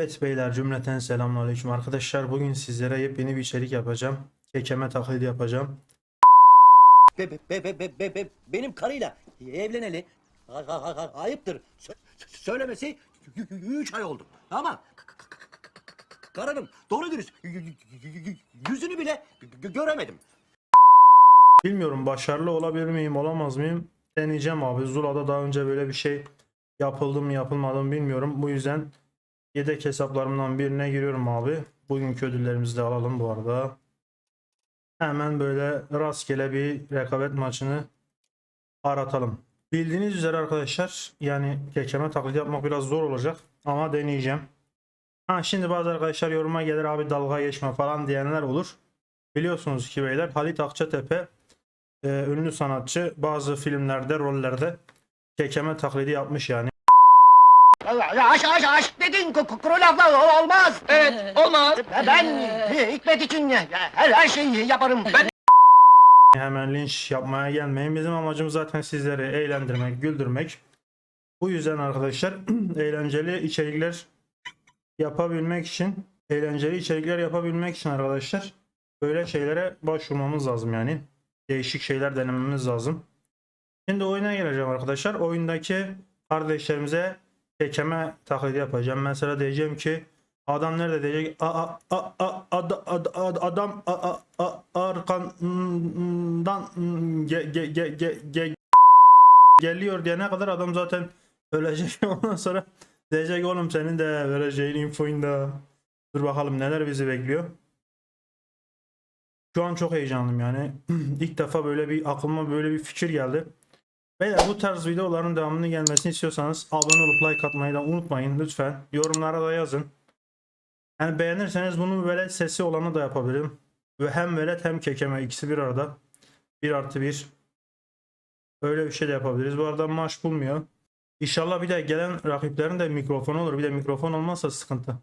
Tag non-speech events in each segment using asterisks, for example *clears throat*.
Evet beyler cümleten selamünaleyküm arkadaşlar. Bugün sizlere yepyeni bir içerik yapacağım. Kekeme taklidi yapacağım. Be, be, be, be, be, be, be- benim karıyla evleneli ayıptır. Sö- sö- söylemesi y- y- üç ay oldu. Ama k- k- k- k- k- karının doğru dürüst y- y- y- yüzünü bile gö- göremedim. Bilmiyorum başarılı olabilir miyim olamaz mıyım? Deneyeceğim abi. Zula'da daha önce böyle bir şey yapıldı mı yapılmadı mı bilmiyorum. Bu yüzden yedek hesaplarımdan birine giriyorum abi. Bugünkü ödüllerimizi de alalım bu arada. Hemen böyle rastgele bir rekabet maçını aratalım. Bildiğiniz üzere arkadaşlar yani kekeme taklidi yapmak biraz zor olacak ama deneyeceğim. Ha şimdi bazı arkadaşlar yoruma gelir abi dalga geçme falan diyenler olur. Biliyorsunuz ki beyler Halit Akçatepe e, ünlü sanatçı bazı filmlerde rollerde kekeme taklidi yapmış yani. Aşk aşk aşk dedin ku- ku- kuru lafla olmaz. Evet olmaz. Ben hikmet için her, her şeyi yaparım. Ben Hemen linç yapmaya gelmeyin. Bizim amacımız zaten sizleri eğlendirmek, güldürmek. Bu yüzden arkadaşlar *clears throat* eğlenceli içerikler yapabilmek için eğlenceli içerikler yapabilmek için arkadaşlar böyle şeylere başvurmamız lazım yani. Değişik şeyler denememiz lazım. Şimdi oyuna geleceğim arkadaşlar. Oyundaki kardeşlerimize kekeme taklidi yapacağım. Mesela diyeceğim ki adam nerede diyecek a, a, a, a, ad- ad- ad- adam a, a, a, arkandan ge, ge, ge, ge, ge- geliyor diyene kadar adam zaten ölecek. *laughs* Ondan sonra diyecek oğlum senin de vereceğin infoyun da dur bakalım neler bizi bekliyor. Şu an çok heyecanlıyım yani. *clears throat* İlk defa böyle bir aklıma böyle bir fikir geldi. Beyler bu tarz videoların devamını gelmesini istiyorsanız abone olup like atmayı da unutmayın lütfen. Yorumlara da yazın. Yani beğenirseniz bunu böyle sesi olanı da yapabilirim. Ve hem velet hem kekeme ikisi bir arada. 1 artı 1. Öyle bir şey de yapabiliriz. Bu arada maç bulmuyor. İnşallah bir de gelen rakiplerin de mikrofonu olur. Bir de mikrofon olmazsa sıkıntı.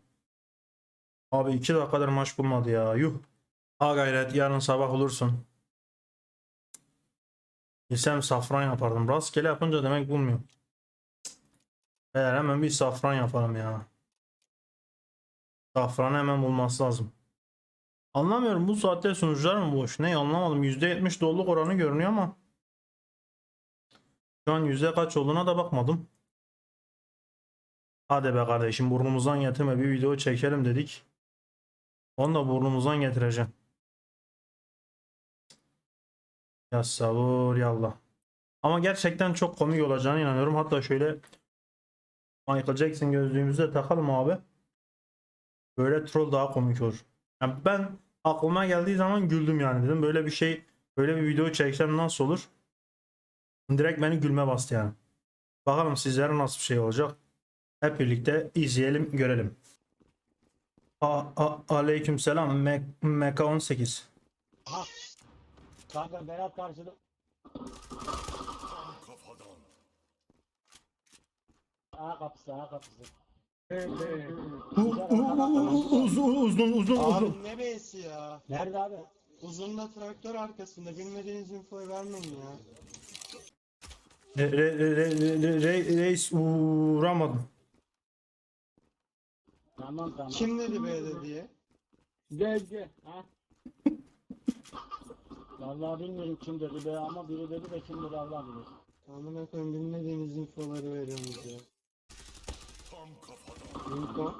Abi 2 dakikadır maç bulmadı ya. Yuh. Ha gayret yarın sabah olursun. Bilsem safran yapardım. Rastgele yapınca demek bulmuyor. Eğer hemen bir safran yapalım ya. Safranı hemen bulması lazım. Anlamıyorum bu saatte sunucular mı boş? Ne anlamadım. %70 doluluk oranı görünüyor ama. Şu an yüzde kaç olduğuna da bakmadım. Hadi be kardeşim burnumuzdan getirme bir video çekelim dedik. Onu da burnumuzdan getireceğim. Ya sabır yallah. Ama gerçekten çok komik olacağına inanıyorum. Hatta şöyle Michael Jackson gözlüğümüzü de takalım abi. Böyle troll daha komik olur. Yani ben aklıma geldiği zaman güldüm yani dedim. Böyle bir şey, böyle bir video çeksem nasıl olur? Direkt beni gülme bastı yani. Bakalım sizlere nasıl bir şey olacak. Hep birlikte izleyelim, görelim. A, a, aleyküm selam. Meka 18. Aha. Kanka Berat karşıda. A kapısı, A kapısı. Uzun uzun uzun uzun. Abi ne beysi ya? Nerede abi? Uzunla traktör arkasında bilmediğiniz infoyu vermeyin ya. Re, re, re, re, re, re- reis uğramadım. Tamam tamam. Kim dedi B'de diye? Gel gel. Ha? Vallahi bilmiyorum kim dedi be ama biri dedi de kim dedi Allah bilir. Amına koyayım bilmediğiniz infoları veriyorsunuz ya. Info.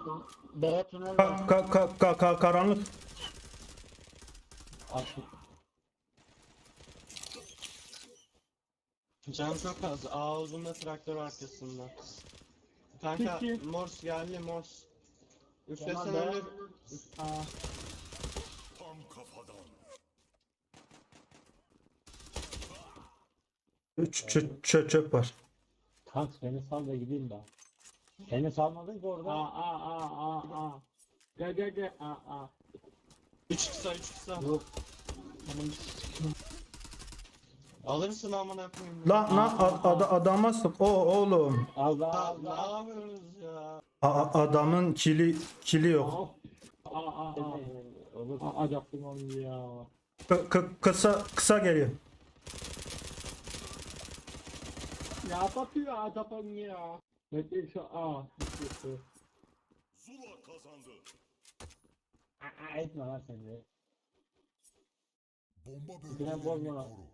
Berat tünel Ka, var. ka, ka, ka, ka- karanlık. Açık. Can çok az. A traktör arkasında. Kanka Peki. Mors geldi Mors. Üflesen Tamam be. ölür. Aa, Ç, ç, çö- çöp var. kanka beni sal da gideyim ben. Beni salmadın ki orada. Aa aa aa aa aa. Gel gel gel. Aa aa. 3 kısa 3 kısa. Yok. Alırsın amına koyayım. Lan lan a- ada- adama sık. O oğlum. Allah Ya, ne Allah. yapıyorsunuz ya? A- adamın kili kili yok. Aa aa aa. Olur. Aa acaktım onu ya. K- k- kısa kısa geliyor. Ya bakıyor adam ya. Bekle şu aa. Zula kazandı. Aa, etme lan sen de. Bomba bölgelerini bozma lan. koru.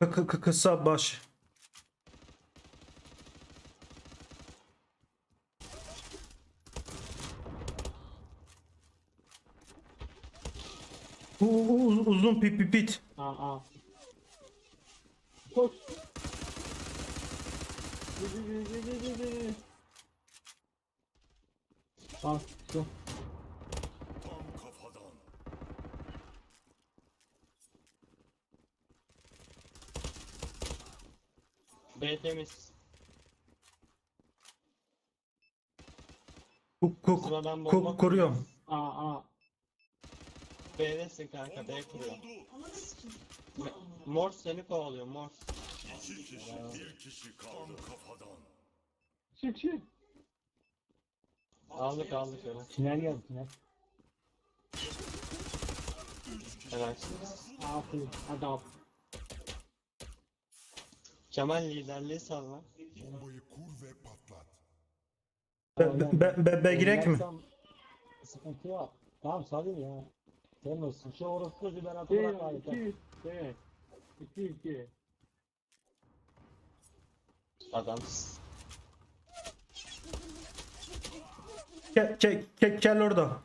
Kı- kı- kı- kısa baş. U- u- uzun pit pit pit. Aa aa. Koş. Gidi gidi gidi gidi. Bak şu. Tam kafadan. B temiz. Kuk kuk Sıra ben bomba kuk kuruyorum. Aa aa. B'desin kanka B kuruyor. Mor seni kovalıyor mor. İki kişi, bir kişi kaldı. Tam kafadan. Çık çık. Aldık aldık öyle. Tünel geldi tünel. Helalsiniz. Aferin. Hadi al. Kemal liderliği salla. Bombayı kur ve patlat. Be, be, be, be, girek mi? Sıkıntı yok. Tamam salayım ya. Sen olsun. Şu orospu züberatı bırak abi. 2 2 2 2 Adamsın. Ke, ke, ke, gel orada.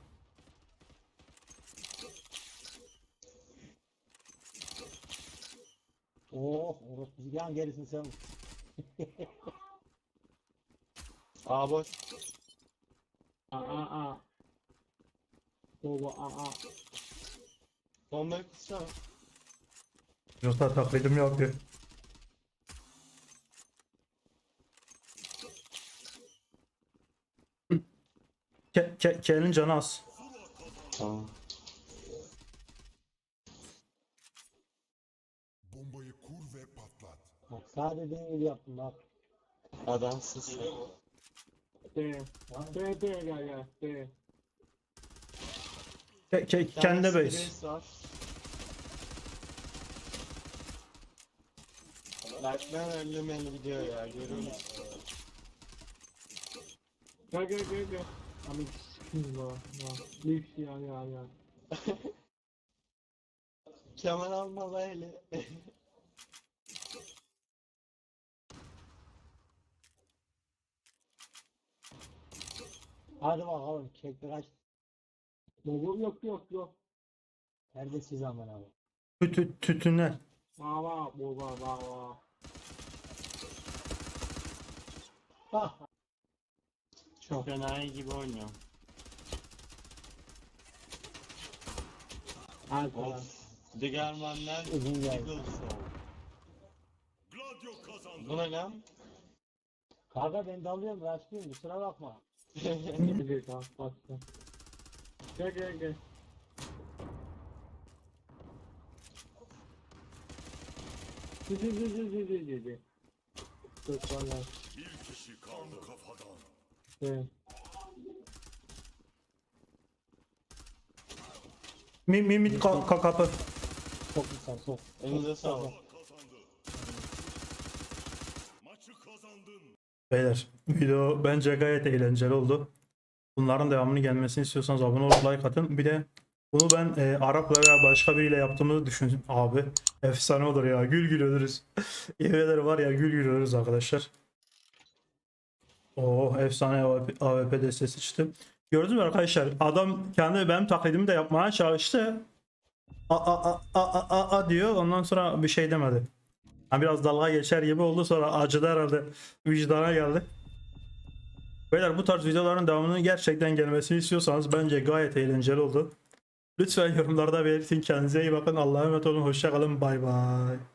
Oh orospu yan gerisin sen. A boş. Aa aa aa. Baba aa aa. Bombayı kutsana. Yoksa taklidim yapıyor. Ke, ke, kelin canı az. Tamam. Bombayı kur ve patlat. Bak sadece dediğin gibi yaptım bak. Sen. B. B B gel gel B. Ke, ke, kendi base. Like'lar öldüm el gidiyor ya görüyor musun? Gel gel gel gel. Abi sikim var. Lif ya ya ya. *laughs* Kemal alma la *laughs* eli. Hadi bakalım kekler aç. Baba yok yok yok. Neredesiz aman abi. Tü, tü, tünel. Baba baba baba. Ah. *laughs* Çok enayi gibi oynuyor. Hadi lan. Of. Digermanlar Uzun geldi. Eagle Soul. Gladio kazandı. Bu ne lan? Kanka ben dalıyorum rastlıyorum kusura bakma. *laughs* Gel. Gel gel gel. Gidi gidi gidi gidi. Çok valla. Bir kişi kaldı. Kafadan. Evet. Mi, mi, mi, ka, ka, kapı. Çok güzel sok. Elinize sağlık. Kazandı. Maçı kazandın. Beyler video bence gayet eğlenceli oldu. Bunların devamını gelmesini istiyorsanız abone olup like atın. Bir de bunu ben e, Arap'la veya başka biriyle yaptığımı düşün abi. Efsane olur ya. Gül gül ölürüz. *laughs* Yemin var ya gül gül ölürüz arkadaşlar. Oo efsane AWP, AWP destesi çıktı. Gördünüz mü arkadaşlar? Adam kendi benim taklidimi de yapmaya çalıştı. A a a a a a, diyor. Ondan sonra bir şey demedi. Ha, biraz dalga geçer gibi oldu sonra acıdı herhalde vicdana geldi. Beyler bu tarz videoların devamının gerçekten gelmesini istiyorsanız bence gayet eğlenceli oldu. Lütfen yorumlarda belirtin. Kendinize iyi bakın. Allah'a emanet olun. Hoşçakalın. Bay bay.